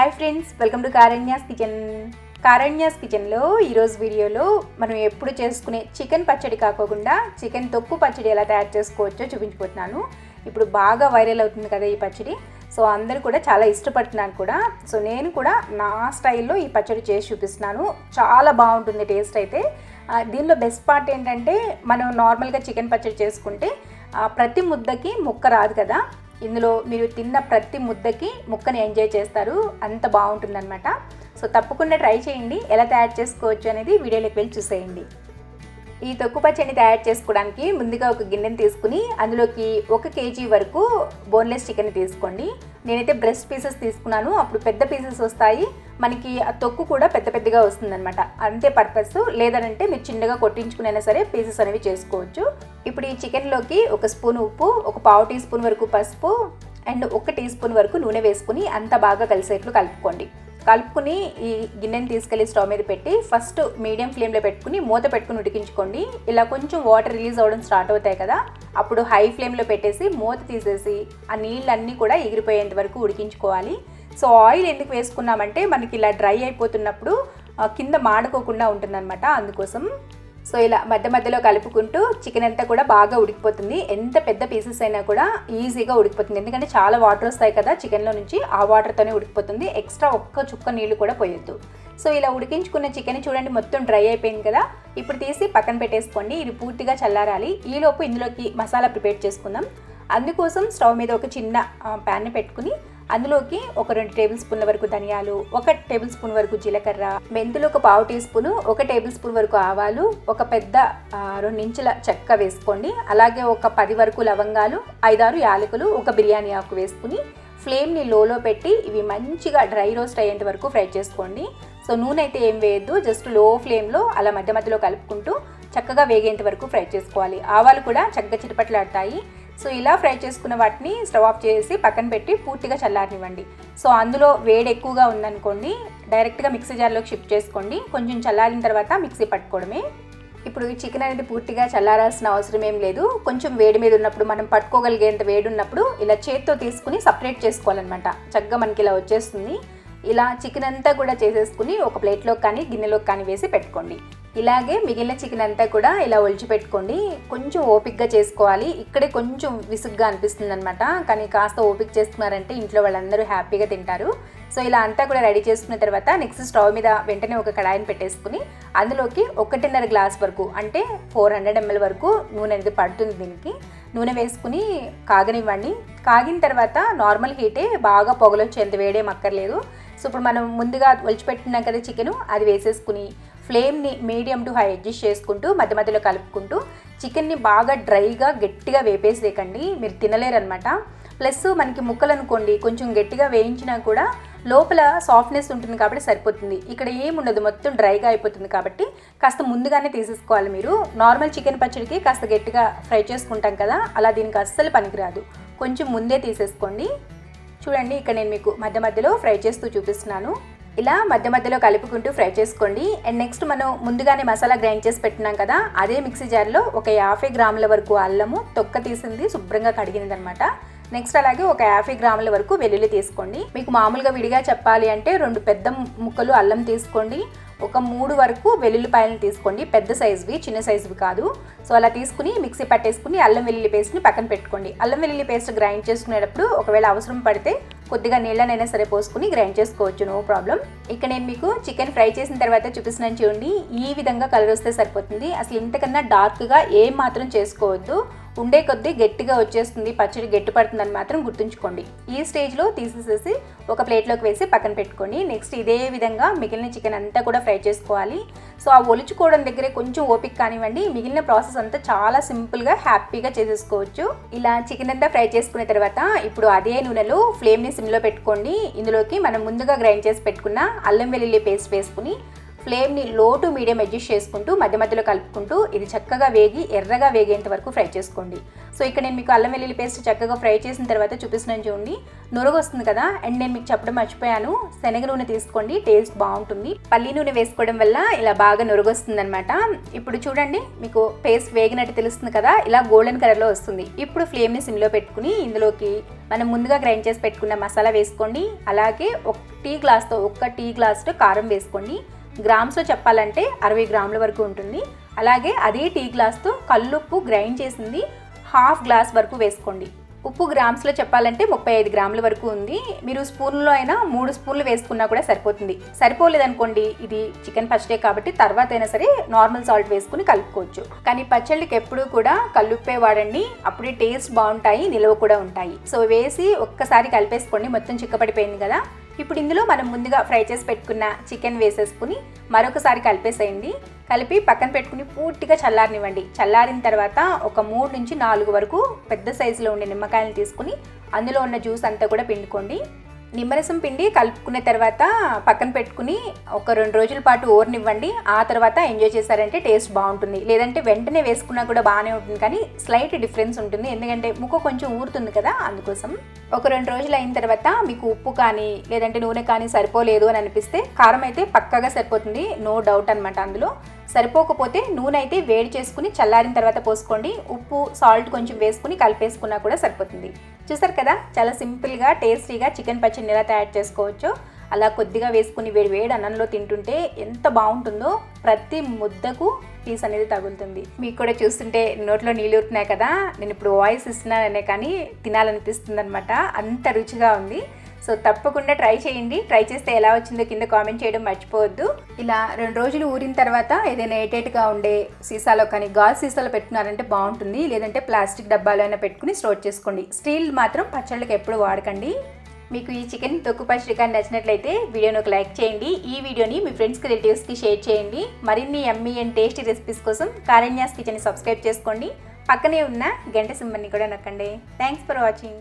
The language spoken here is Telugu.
Hi friends welcome to Karanya's kitchen Karanya's కిచెన్లో ఈరోజు వీడియోలో మనం ఎప్పుడు చేసుకునే చికెన్ పచ్చడి కాకోకుండా చికెన్ తొక్కు పచ్చడి ఎలా తయారు చేసుకోవచ్చో చూపించిపోతున్నాను ఇప్పుడు బాగా వైరల్ అవుతుంది కదా ఈ పచ్చడి. సో అందరూ కూడా చాలా ఇష్టపడుతున్నాను కూడా. సో నేను కూడా నా స్టైల్లో ఈ పచ్చడి చేసి చూపిస్తున్నాను. చాలా బాగుంటుంది టేస్ట్ అయితే. దీనిలో బెస్ట్ పార్ట్ ఏంటంటే మనం నార్మల్గా చికెన్ పచ్చడి చేసుకుంటే ఆ, ప్రతి ముద్దకి ముక్క రాదు కదా. ఇందులో మీరు తిన్న ప్రతి ముద్దకి ముక్కని ఎంజాయ్ చేస్తారు. అంత బాగుంటుందన్నమాట. సో తప్పకుండా ట్రై చేయండి. ఎలా తయారు చేసుకోవచ్చు అనేది వీడియోలోకి వెళ్ళి చూసేయండి. ఈ తొక్కు పచ్చడిని తయారు చేసుకోవడానికి ముందుగా ఒక గిన్నెని తీసుకుని అందులోకి ఒక కేజీ వరకు బోన్లెస్ చికెన్ తీసుకోండి. నేనైతే బ్రెస్ట్ పీసెస్ తీసుకున్నాను. అప్పుడు పెద్ద పీసెస్ వస్తాయి. మనకి ఆ తొక్కు కూడా పెద్ద పెద్దగా వస్తుందన్నమాట. అంతే పర్పస్ లేదనంటే మీరు చిన్నగా కొట్టించుకునైనా సరే పీసెస్ అనేవి చేసుకోవచ్చు. ఇప్పుడు ఈ చికెన్లోకి ఒక స్పూన్ ఉప్పు ఒక పావు టీ స్పూన్ వరకు పసుపు అండ్ ఒక టీ స్పూన్ వరకు నూనె వేసుకుని అంత బాగా కలిసేట్లు కలుపుకోండి. కలుపుకుని ఈ గిన్నెని తీసుకెళ్ళి స్టవ్ మీద పెట్టి ఫస్ట్ మీడియం ఫ్లేమ్లో పెట్టుకుని మూత పెట్టుకుని ఉడికించుకోండి. ఇలా కొంచెం వాటర్ రిలీజ్ అవ్వడం స్టార్ట్ అవుతాయి కదా అప్పుడు హై ఫ్లేమ్లో పెట్టేసి మూత తీసేసి ఆ నీళ్ళన్నీ కూడా ఎగిరిపోయేంత వరకు ఉడికించుకోవాలి. సో ఆయిల్ ఎందుకు వేసుకున్నామంటే మనకి ఇలా డ్రై అయిపోతున్నప్పుడు కింద మాడుకోకుండా ఉంటుందన్నమాట అందుకోసం. సో ఇలా మధ్య మధ్యలో కలుపుకుంటూ చికెన్ అంతా కూడా బాగా ఉడికిపోతుంది. ఎంత పెద్ద పీసెస్ అయినా కూడా ఈజీగా ఉడికిపోతుంది. ఎందుకంటే చాలా వాటర్ వస్తాయి కదా చికెన్లో నుంచి ఆ వాటర్తోనే ఉడికిపోతుంది. ఎక్స్ట్రా ఒక్క చుక్క నీళ్ళు కూడా పోయొద్దు. సో ఇలా ఉడికించుకున్న చికెన్ చూడండి మొత్తం డ్రై అయిపోయింది కదా. ఇప్పుడు తీసి పక్కన పెట్టేసుకోండి. ఇది పూర్తిగా చల్లారాలి. ఈలోపు ఇందులోకి మసాలా ప్రిపేర్ చేసుకుందాం. అందుకోసం స్టవ్ మీద ఒక చిన్న ప్యాన్ని పెట్టుకుని అందులోకి ఒక రెండు టేబుల్ స్పూన్ల వరకు ధనియాలు ఒక టేబుల్ స్పూన్ వరకు జీలకర్ర మెంతులు ఒక పావు టీ స్పూన్ ఒక టేబుల్ స్పూన్ వరకు ఆవాలు ఒక పెద్ద రెండు ఇంచుల చెక్క వేసుకోండి. అలాగే ఒక పది వరకు లవంగాలు ఐదారు యాలకులు ఒక బిర్యానీ ఆకు వేసుకుని ఫ్లేమ్ని లోలో పెట్టి ఇవి మంచిగా డ్రై రోస్ట్ అయ్యేంత వరకు ఫ్రై చేసుకోండి. సో నూనె అయితే ఏం వేయద్దు జస్ట్లో ఫ్లేమ్లో అలా మధ్య మధ్యలో కలుపుకుంటూ చక్కగా వేగేంత వరకు ఫ్రై చేసుకోవాలి. ఆవాలు కూడా చక్కగా చిటపట్లాడతాయి. సో ఇలా ఫ్రై చేసుకున్న వాటిని స్టవ్ ఆఫ్ చేసి పక్కన పెట్టి పూర్తిగా చల్లారనివ్వండి. సో అందులో వేడి ఎక్కువగా ఉందనుకోండి డైరెక్ట్గా మిక్సీ జార్లోకి షిఫ్ట్ చేసుకోండి. కొంచెం చల్లారిన తర్వాత మిక్సీ పట్టుకోవడమే. ఇప్పుడు ఈ చికెన్ అనేది పూర్తిగా చల్లారాల్సిన అవసరం ఏం లేదు. కొంచెం వేడి మీద ఉన్నప్పుడు మనం పట్టుకోగలిగేంత వేడి ఉన్నప్పుడు ఇలా చేత్తో తీసుకుని సపరేట్ చేసుకోవాలన్నమాట. చక్కగా మనకి ఇలా వచ్చేస్తుంది. ఇలా చికెన్ అంతా కూడా చేసేసుకుని ఒక ప్లేట్లోకి కానీ గిన్నెలోకి కానీ వేసి పెట్టుకోండి. ఇలాగే మిగిలిన చికెన్ అంతా కూడా ఇలా ఒలిచిపెట్టుకోండి కొంచెం ఓపిక్గా చేసుకోవాలి. ఇక్కడే కొంచెం విసుగ్గా అనిపిస్తుంది అనమాట కానీ కాస్త ఓపిక చేసుకున్నారంటే ఇంట్లో వాళ్ళందరూ హ్యాపీగా తింటారు. సో ఇలా అంతా కూడా రెడీ చేసుకున్న తర్వాత నెక్స్ట్ స్టవ్ మీద వెంటనే ఒక కడాయిని పెట్టేసుకుని అందులోకి ఒకటిన్నర గ్లాస్ వరకు అంటే ఫోర్ హండ్రెడ్ ఎంఎల్ వరకు నూనె అనేది పడుతుంది దీనికి. నూనె వేసుకుని కాగనివ్వండి. కాగిన తర్వాత నార్మల్ హీటే బాగా పొగలొచ్చేంత వేడేం అక్కర్లేదు. సో ఇప్పుడు మనం ముందుగా ఒలిచిపెట్టినాం కదా చికెను అది వేసేసుకుని ఫ్లేమ్ని మీడియం టు హై అడ్జస్ట్ చేసుకుంటూ మధ్య మధ్యలో కలుపుకుంటూ చికెన్ని బాగా డ్రైగా గట్టిగా వేపేసేయకండి. మీరు తినలేరనమాట ప్లస్ మనకి ముక్కలు అనుకోండి కొంచెం గట్టిగా వేయించినా కూడా లోపల సాఫ్ట్నెస్ ఉంటుంది కాబట్టి సరిపోతుంది. ఇక్కడ ఏముండదు మొత్తం డ్రైగా అయిపోతుంది కాబట్టి కాస్త ముందుగానే తీసేసుకోవాలి మీరు. నార్మల్ చికెన్ పచ్చడికి కాస్త గట్టిగా ఫ్రై చేసుకుంటాం కదా అలా దీనికి అస్సలు పనికిరాదు. కొంచెం ముందే తీసేసుకోండి. చూడండి ఇక్కడ నేను మీకు మధ్య మధ్యలో ఫ్రై చేస్తూ చూపిస్తున్నాను. ఇలా మధ్య మధ్యలో కలుపుకుంటూ ఫ్రై చేసుకోండి. అండ్ నెక్స్ట్ మనం ముందుగానే మసాలా గ్రైండ్ చేసి పెట్టినాం కదా అదే మిక్సీ జార్లో ఒక యాభై గ్రాముల వరకు అల్లము తొక్క తీసింది శుభ్రంగా కడిగినది అనమాట నెక్స్ట్ అలాగే ఒక యాభై గ్రాముల వరకు వెల్లుల్లి తీసుకోండి. మీకు మామూలుగా విడిగా చెప్పాలి అంటే రెండు పెద్ద ముక్కలు అల్లం తీసుకోండి. ఒక మూడు వరకు వెల్లుల్లిపాయలను తీసుకోండి. పెద్ద సైజువి చిన్న సైజువి కాదు. సో అలా తీసుకుని మిక్సీ పట్టేసుకుని అల్లం వెల్లుల్లి పేస్ట్ని పక్కన పెట్టుకోండి. అల్లం వెల్లుల్లి పేస్ట్ గ్రైండ్ చేసుకునేటప్పుడు ఒకవేళ అవసరం పడితే కొద్దిగా నీళ్ళనైనా సరే పోసుకుని గ్రైండ్ చేసుకోవచ్చు నో ప్రాబ్లం. ఇక్కడ నేను మీకు చికెన్ ఫ్రై చేసిన తర్వాత చూపిస్తున్నాను చూడండి ఈ విధంగా కలర్ వస్తే సరిపోతుంది. అసలు ఇంతకన్నా డార్క్గా ఏం మాత్రం చేసుకోవద్దు. ఉండే కొద్దీ గట్టిగా వచ్చేస్తుంది పచ్చడి గట్టి పడుతుందని మాత్రం గుర్తుంచుకోండి. ఈ స్టేజ్లో తీసేసేసి ఒక ప్లేట్లోకి వేసి పక్కన పెట్టుకోండి నెక్స్ట్ ఇదే విధంగా మిగిలిన చికెన్ అంతా కూడా ఫ్రై చేసుకోవాలి. సో ఆ ఒలుచుకోవడం దగ్గరే కొంచెం ఓపిక కానివ్వండి మిగిలిన ప్రాసెస్ అంతా చాలా సింపుల్గా హ్యాపీగా చేసేసుకోవచ్చు. ఇలా చికెన్ అంతా ఫ్రై చేసుకున్న తర్వాత ఇప్పుడు అదే నూనెలో ఫ్లేమ్ని సిమ్లో పెట్టుకోండి. ఇందులోకి మనం ముందుగా గ్రైండ్ చేసి పెట్టుకున్న అల్లం వెల్లుల్లి పేస్ట్ వేసుకుని ఫ్లేమ్ని లో టు మీడియం అడ్జస్ట్ చేసుకుంటూ మధ్య మధ్యలో కలుపుకుంటూ ఇది చక్కగా వేగి ఎర్రగా వేగేంత వరకు ఫ్రై చేసుకోండి. సో ఇక్కడ నేను మీకు అల్లం వెల్లుల్లి పేస్ట్ చక్కగా ఫ్రై చేసిన తర్వాత చూపిస్తున్నాను చూడండి. నురుగు వస్తుంది కదా అండ్ నేను మీకు చెప్పడం మర్చిపోయాను. శనగ నూనె తీసుకోండి టేస్ట్ బాగుంటుంది. పల్లి నూనె వేసుకోవడం వల్ల ఇలా బాగా నురగొస్తుంది అనమాట ఇప్పుడు చూడండి మీకు పేస్ట్ వేగినట్టు తెలుస్తుంది కదా ఇలా గోల్డెన్ కలర్లో వస్తుంది. ఇప్పుడు ఫ్లేమ్ని సిమ్లో పెట్టుకుని ఇందులోకి మనం ముందుగా గ్రైండ్ చేసి పెట్టుకున్న మసాలా వేసుకోండి. అలాగే ఒక టీ గ్లాస్తో ఒక్క టీ గ్లాస్తో కారం వేసుకోండి. గ్రామ్స్లో చెప్పాలంటే అరవై గ్రాముల వరకు ఉంటుంది. అలాగే అదే టీ గ్లాస్తో కల్లుప్పు గ్రైండ్ చేసింది హాఫ్ గ్లాస్ వరకు వేసుకోండి. ఉప్పు గ్రామ్స్లో చెప్పాలంటే ముప్పై ఐదు గ్రాముల వరకు ఉంది. మీరు స్పూన్లో అయినా మూడు స్పూన్లు వేసుకున్నా కూడా సరిపోతుంది. సరిపోలేదనుకోండి ఇది చికెన్ పచ్చడే కాబట్టి తర్వాత అయినా సరే నార్మల్ సాల్ట్ వేసుకుని కలుపుకోవచ్చు. కానీ పచ్చళ్ళకి ఎప్పుడూ కూడా కల్లుప్పే వాడండి. అప్పుడే టేస్ట్ బాగుంటాయి నిలవ కూడా ఉంటాయి. సో వేసి ఒక్కసారి కలిపేసుకోండి. మొత్తం చిక్కపడిపోయింది కదా. ఇప్పుడు ఇందులో మనం ముందుగా ఫ్రై చేసి పెట్టుకున్న చికెన్ వేసేసుకుని మరొకసారి కలిపేసేయండి. కలిపి పక్కన పెట్టుకుని పూర్తిగా చల్లారనివ్వండి. చల్లారిన తర్వాత ఒక మూడు నుంచి నాలుగు వరకు పెద్ద సైజులో ఉండే నిమ్మకాయలు తీసుకుని అందులో ఉన్న జ్యూస్ అంతా కూడా పిండుకోండి. నిమ్మరసం పిండి కలుపుకున్న తర్వాత పక్కన పెట్టుకుని ఒక రెండు రోజుల పాటు ఓరనివ్వండి. ఆ తర్వాత ఎంజాయ్ చేశారంటే టేస్ట్ బాగుంటుంది. లేదంటే వెంటనే వేసుకున్నా కూడా బాగానే ఉంటుంది. కానీ స్లైట్ డిఫరెన్స్ ఉంటుంది. ఎందుకంటే ముక్క కొంచెం ఊరుతుంది కదా అందుకోసం. ఒక రెండు రోజులు అయిన తర్వాత మీకు ఉప్పు కానీ లేదంటే నూనె కానీ సరిపోలేదు అని అనిపిస్తే కారం అయితే పక్కగా సరిపోతుంది. నో డౌట్ అనమాట అందులో. సరిపోకపోతే నూనె అయితే వేడి చేసుకుని చల్లారిన తర్వాత పోసుకోండి. ఉప్పు సాల్ట్ కొంచెం వేసుకుని కలిపేసుకున్నా కూడా సరిపోతుంది. చూసారు కదా? చాలా సింపుల్గా టేస్టీగా చికెన్ పచ్చడిని ఎలా తయారు చేసుకోవచ్చో అలా కొద్దిగా వేసుకుని వేడి వేడి అన్నంలో తింటుంటే ఎంత బాగుంటుందో ప్రతి ముద్దకు పీస్ అనేది తగులుతుంది. మీకు కూడా చూస్తుంటే నోట్లో నీళ్ళు ఊరుతున్నాయి కదా? నేను ఇప్పుడు వాయిస్ ఇస్తున్నాననే కానీ తినాలనిపిస్తుంది అనమాట అంత రుచిగా ఉంది. సో తప్పకుండా ట్రై చేయండి. ట్రై చేస్తే ఎలా వచ్చిందో కింద కామెంట్ చేయడం మర్చిపోవద్దు. ఇలా రెండు రోజులు ఊరిన తర్వాత ఏదైనా ఏటేట్గా ఉండే సీసాలో కానీ గాజు సీసాలో పెట్టుకున్నారంటే బాగుంటుంది. లేదంటే ప్లాస్టిక్ డబ్బాలో అయినా పెట్టుకుని స్టోర్ చేసుకోండి. స్టీల్ మాత్రం పచ్చళ్ళకి ఎప్పుడు వాడకండి. మీకు ఈ చికెన్ తొక్కు పచ్చడి కానీ నచ్చినట్లయితే వీడియోని ఒక లైక్ చేయండి. ఈ వీడియోని మీ ఫ్రెండ్స్కి రిలేటివ్స్కి షేర్ చేయండి. మరిన్ని ఎమ్మీ అండ్ టేస్టీ రెసిపీస్ కోసం కారణ్యాస్ కిచెన్ని సబ్స్క్రైబ్ చేసుకోండి. పక్కనే ఉన్న గంట సింబల్ని కూడా నొక్కండి. Thanks for watching.